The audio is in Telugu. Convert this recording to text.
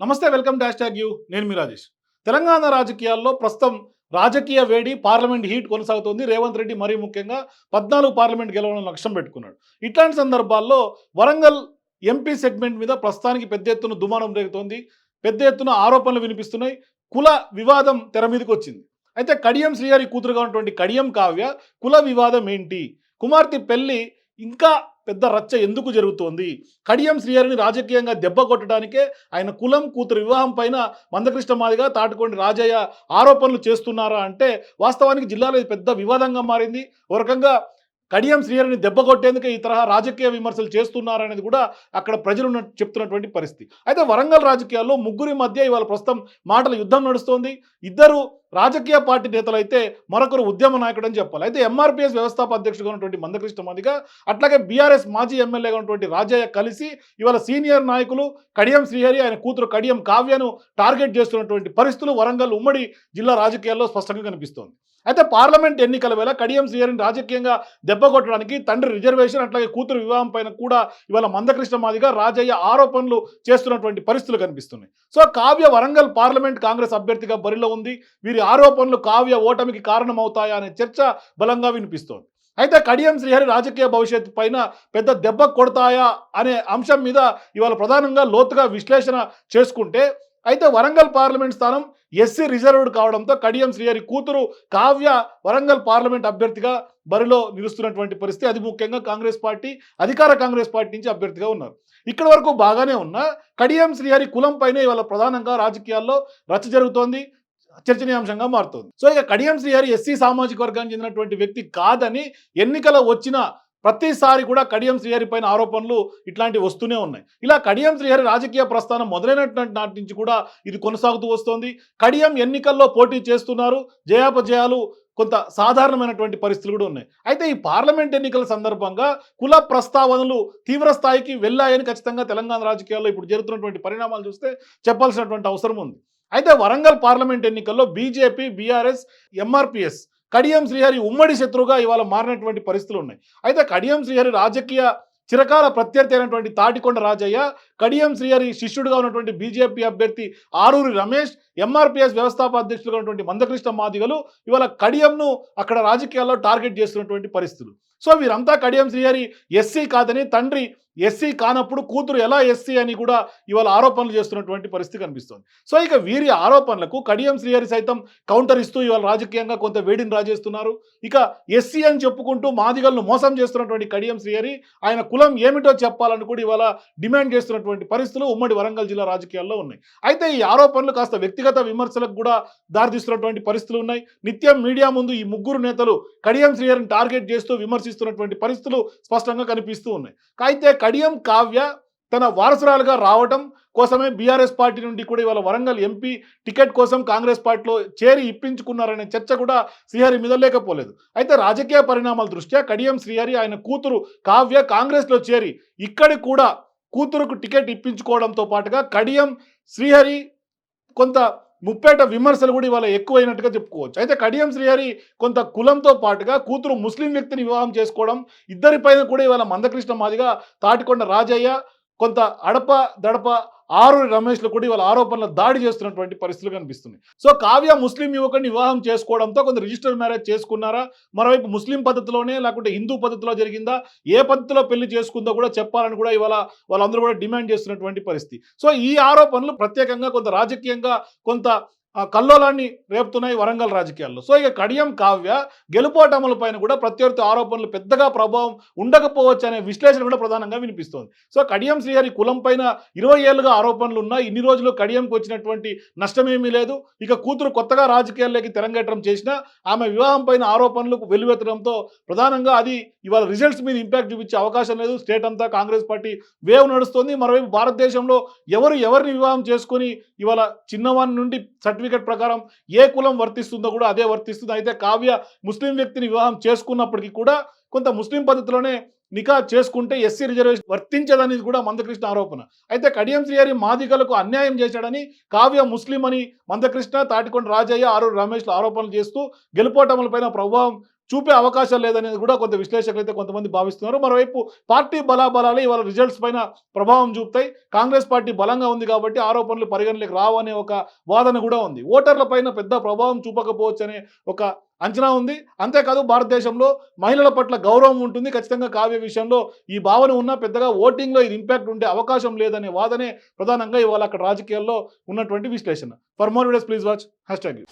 నమస్తే వెల్కమ్ డాష్ ట్యాగ్ యూ. నేను మీ రాజేష్. తెలంగాణ రాజకీయాల్లో ప్రస్తుతం రాజకీయ వేడి పార్లమెంట్ హీట్ కొనసాగుతోంది. రేవంత్ రెడ్డి మరీ ముఖ్యంగా పద్నాలుగు పార్లమెంట్ గెలవడం లక్ష్యం పెట్టుకున్నాడు. ఇట్లాంటి సందర్భాల్లో వరంగల్ ఎంపీ సెగ్మెంట్ మీద ప్రస్తుతానికి పెద్ద ఎత్తున దుమానం రేగుతోంది. పెద్ద ఎత్తున ఆరోపణలు వినిపిస్తున్నాయి. కుల వివాదం తెర మీదకి వచ్చింది. అయితే కడియం శ్రీహరి కూతురుగా ఉన్నటువంటి కడియం కావ్య కుల వివాదం ఏంటి? కుమార్తె పెళ్ళి ఇంకా పెద్ద రచ్చ ఎందుకు జరుగుతోంది? కడియం శ్రీహరిని రాజకీయంగా దెబ్బ కొట్టడానికే ఆయన కులం కూతురు వివాహం పైన మందకృష్ణ మాదిగా తాటుకోండి రాజయ్య ఆరోపణలు చేస్తున్నారా అంటే వాస్తవానికి జిల్లాలో ఇది పెద్ద వివాదంగా మారింది. ఒక రకంగా కడియం శ్రీహరిని దెబ్బ కొట్టేందుకు ఈ తరహా రాజకీయ విమర్శలు చేస్తున్నారనేది కూడా అక్కడ ప్రజలు చెప్తున్నటువంటి పరిస్థితి. అయితే వరంగల్ రాజకీయాల్లో ముగ్గురి మధ్య ఇవాళ ప్రస్తుతం మాటల యుద్ధం నడుస్తోంది. ఇద్దరు రాజకీయ పార్టీ నేతలు అయితే మరొకరు ఉద్యమ నాయకుడు అని చెప్పాలి. అయితే ఎంఆర్పిఎస్ వ్యవస్థాప అధ్యక్షుడుగా ఉన్నటువంటి మందకృష్ణ మాదిగా అట్లాగే బీఆర్ఎస్ మాజీ ఎమ్మెల్యేగా ఉన్నటువంటి రాజయ్య కలిసి ఇవాళ సీనియర్ నాయకులు కడియం శ్రీహరి ఆయన కూతురు కడియం కావ్యను టార్గెట్ చేస్తున్నటువంటి పరిస్థితులు వరంగల్ ఉమ్మడి జిల్లా రాజకీయాల్లో స్పష్టంగా కనిపిస్తోంది. అయితే పార్లమెంట్ ఎన్నికల వేళ కడియం శ్రీహరిని రాజకీయంగా దెబ్బ కొట్టడానికి తండ్రి రిజర్వేషన్ అట్లాగే కూతురు వివాహం పైన కూడా ఇవాళ మందకృష్ణ మాదిగా రాజయ్య ఆరోపణలు చేస్తున్నటువంటి పరిస్థితులు కనిపిస్తున్నాయి. సో కావ్య వరంగల్ పార్లమెంట్ కాంగ్రెస్ అభ్యర్థిగా బరిలో ఉంది. వీరి ఆరోపణలు కావ్య ఓటమికి కారణమవుతాయా అనే చర్చ బలంగా వినిపిస్తోంది. అయితే కడియం శ్రీహరి రాజకీయ భవిష్యత్తు పైన పెద్ద దెబ్బ కొడతాయా అనే అంశం మీద ఇవాళ ప్రధానంగా లోతుగా విశ్లేషణ చేసుకుంటే అయితే వరంగల్ పార్లమెంట్ స్థానం ఎస్సీ రిజర్వ్డ్ కావడంతో కడియం శ్రీహరి కూతురు కావ్య వరంగల్ పార్లమెంట్ అభ్యర్థిగా బరిలో నిలుస్తున్నటువంటి పరిస్థితి. అది ముఖ్యంగా కాంగ్రెస్ పార్టీ అధికార కాంగ్రెస్ పార్టీ నుంచి అభ్యర్థిగా ఉన్నారు. ఇక్కడ వరకు బాగానే ఉన్నా కడియం శ్రీహరి కులం పైన ఇవాళ ప్రధానంగా రాజకీయాల్లో రచ్చ జరుగుతోంది చర్చనీయాంశంగా మారుతుంది. సో ఇక కడియం శ్రీహరి ఎస్సీ సామాజిక వర్గానికి చెందినటువంటి వ్యక్తి కాదని ఎన్నికల వచ్చిన ప్రతిసారి కూడా కడియం శ్రీహరి పైన ఆరోపణలు ఇట్లాంటివి వస్తూనే ఉన్నాయి. ఇలా కడియం శ్రీహరి రాజకీయ ప్రస్థానం మొదలైనటువంటి నాటి నుంచి కూడా ఇది కొనసాగుతూ వస్తోంది. కడియం ఎన్నికల్లో పోటీ చేస్తున్నారు. జయాపజయాలు కొంత సాధారణమైనటువంటి పరిస్థితులు కూడా ఉన్నాయి. అయితే ఈ పార్లమెంట్ ఎన్నికల సందర్భంగా కుల ప్రస్తావనలు తీవ్ర స్థాయికి వెళ్ళాయని ఖచ్చితంగా తెలంగాణ రాజకీయాల్లో ఇప్పుడు జరుగుతున్నటువంటి పరిణామాలు చూస్తే చెప్పాల్సినటువంటి అవసరం ఉంది. అయితే వరంగల్ పార్లమెంట్ ఎన్నికల్లో BJP BRS MRPS Kadiyam Srihari ఉమ్మడి శత్రువుగా ఇవాళ మారినటువంటి పరిస్థితులు ఉన్నాయి. అయితే కడియం శ్రీహరి రాజకీయ చిరకాల ప్రత్యర్థి అయినటువంటి తాటికొండ రాజయ్య కడియం శ్రీహరి శిష్యుడుగా ఉన్నటువంటి బీజేపీ అభ్యర్థి ఆరూరి రమేష్ ఎంఆర్పిఎస్ వ్యవస్థాప అధ్యక్షులుగా ఉన్నటువంటి మందకృష్ణ మాదిగలు ఇవాళ కడియంను అక్కడ రాజకీయాల్లో టార్గెట్ చేస్తున్నటువంటి పరిస్థితులు. సో వీరంతా కడియం శ్రీహరి ఎస్సీ కాదని తండ్రి ఎస్సీ కానప్పుడు కూతురు ఎలా ఎస్సీ అని కూడా ఇవాళ ఆరోపణలు చేస్తున్నటువంటి పరిస్థితి కనిపిస్తుంది. సో ఇక వీరి ఆరోపణలకు కడియం శ్రీహరి సైతం కౌంటర్ ఇస్తూ ఇవాళ రాజకీయంగా కొంత వేడిని రాజేస్తున్నారు. ఇక ఎస్సీ అని చెప్పుకుంటూ మాదిగలను మోసం చేస్తున్నటువంటి కడియం శ్రీహరి ఆయన కులం ఏమిటో చెప్పాలని కూడా ఇవాళ డిమాండ్ చేస్తున్నటువంటి పరిస్థితులు ఉమ్మడి వరంగల్ జిల్లా రాజకీయాల్లో ఉన్నాయి. అయితే ఈ ఆరోపణలు కాస్త వ్యక్తిగత విమర్శలకు కూడా దారితీస్తున్నటువంటి పరిస్థితులు ఉన్నాయి. నిత్యం మీడియా ముందు ఈ ముగ్గురు నేతలు కడియం శ్రీహరిని టార్గెట్ చేస్తూ విమర్శిస్తున్నటువంటి పరిస్థితులు స్పష్టంగా కనిపిస్తూ ఉన్నాయి. అయితే కడియం కావ్య తన వారసురాలుగా రావటం కోసమే బీఆర్ఎస్ పార్టీ నుండి కూడా ఇవాళ వరంగల్ ఎంపీ టికెట్ కోసం కాంగ్రెస్ పార్టీలో చేరి ఇప్పించుకున్నారనే చర్చ కూడా శ్రీహరి మీద లేకపోలేదు. అయితే రాజకీయ పరిణామాల దృష్ట్యా కడియం శ్రీహరి ఆయన కూతురు కావ్య కాంగ్రెస్లో చేరి ఇక్కడి కూడా కూతురుకు టికెట్ ఇప్పించుకోవడంతో పాటుగా కడియం శ్రీహరి కొంత ముప్పేట విమర్శలు కూడా ఇవాళ ఎక్కువైనట్టుగా చెప్పుకోవచ్చు. అయితే కడియం శ్రీహరి కొంత కులంతో పాటుగా కూతురు ముస్లిం వ్యక్తిని వివాహం చేసుకోవడం ఇద్దరిపైన కూడా ఇవాళ మందకృష్ణ మాదిగా తాటికొండ రాజయ్య కొంత అడప దడప ఆరు రమేష్లు కూడా ఇవాళ ఆరోపణల దాడి చేస్తున్నటువంటి పరిస్థితులు కనిపిస్తున్నాయి. సో కావ్య ముస్లిం యువకుడిని వివాహం చేసుకోవడంతో కొంత రిజిస్టర్ మ్యారేజ్ చేసుకున్నారా? మరోవైపు ముస్లిం పద్ధతిలోనే లేకుంటే హిందూ పద్ధతిలో జరిగిందా? ఏ పద్ధతిలో పెళ్ళి చేసుకుందో కూడా చెప్పాలని కూడా ఇవాళ వాళ్ళందరూ కూడా డిమాండ్ చేస్తున్నటువంటి పరిస్థితి. సో ఈ ఆరోపణలు ప్రత్యేకంగా కొంత రాజకీయంగా కొంత కల్లోలాన్ని రేపుతున్నాయి వరంగల్ రాజకీయాల్లో. సో ఇక కడియం కావ్య గెలుపోటముల పైన కూడా ప్రత్యర్థి ఆరోపణలు పెద్దగా ప్రభావం ఉండకపోవచ్చు అనే విశ్లేషణ కూడా ప్రధానంగా వినిపిస్తోంది. సో కడియం శ్రీహరి కులం పైన ఇరవై ఏళ్ళుగా ఆరోపణలు ఉన్నాయి. ఇన్ని రోజులు కడియంకి వచ్చినటువంటి నష్టమేమీ లేదు. ఇక కూతురు కొత్తగా రాజకీయాల్లోకి తెరంగేట్రం చేసినా ఆమె వివాహం పైన ఆరోపణలకు వెలువెత్తడంతో ప్రధానంగా అది ఇవాళ రిజల్ట్స్ మీద ఇంపాక్ట్ చూపించే అవకాశం లేదు. స్టేట్ అంతా కాంగ్రెస్ పార్టీ వేవ్ నడుస్తుంది. మరోవైపు భారతదేశంలో ఎవరు ఎవరిని వివాహం చేసుకొని ఇవాళ చిన్నవాని నుండి సర్టిఫికేట్ ప్రకారం ఏ కులం వర్తిస్తుందో కూడా అదే వర్తిస్తుంది. అయితే కావ్య ముస్లిం వ్యక్తిని వివాహం చేసుకున్నప్పటికీ కూడా కొంత ముస్లిం పద్ధతిలోనే నికా చేసుకుంటే ఎస్సీ రిజర్వేషన్ వర్తించదనేది కూడా మందకృష్ణ ఆరోపణ. అయితే కడియం శ్రీహరి మాదిగలకు అన్యాయం చేశాడని కావ్య ముస్లిం అని మందకృష్ణ తాటికొండ రాజయ్య ఆరు రమేష్లు ఆరోపణలు చేస్తూ గెలుపోటములపైన ప్రభావం చూపే అవకాశం లేదనేది కూడా కొంత విశ్లేషకులు అయితే కొంతమంది భావిస్తున్నారు. మరోవైపు పార్టీ బలాబలాలు ఇవాళ రిజల్ట్స్ పైన ప్రభావం చూపుతాయి. కాంగ్రెస్ పార్టీ బలంగా ఉంది కాబట్టి ఆరోపణలు పరిగణలోకి రావు అనే ఒక వాదన కూడా ఉంది. ఓటర్ల పైన పెద్ద ప్రభావం చూపకపోవచ్చు అనే ఒక అంచనా ఉంది. అంతేకాదు భారతదేశంలో మహిళల పట్ల గౌరవం ఉంటుంది. ఖచ్చితంగా కావ్య విషయంలో ఈ భావన ఉన్నా పెద్దగా ఓటింగ్లో ఇది ఇంపాక్ట్ ఉండే అవకాశం లేదనే వాదనే ప్రధానంగా ఇవాళ అక్కడ రాజకీయాల్లో ఉన్నటువంటి విశ్లేషణ. For more videos please watch hash tag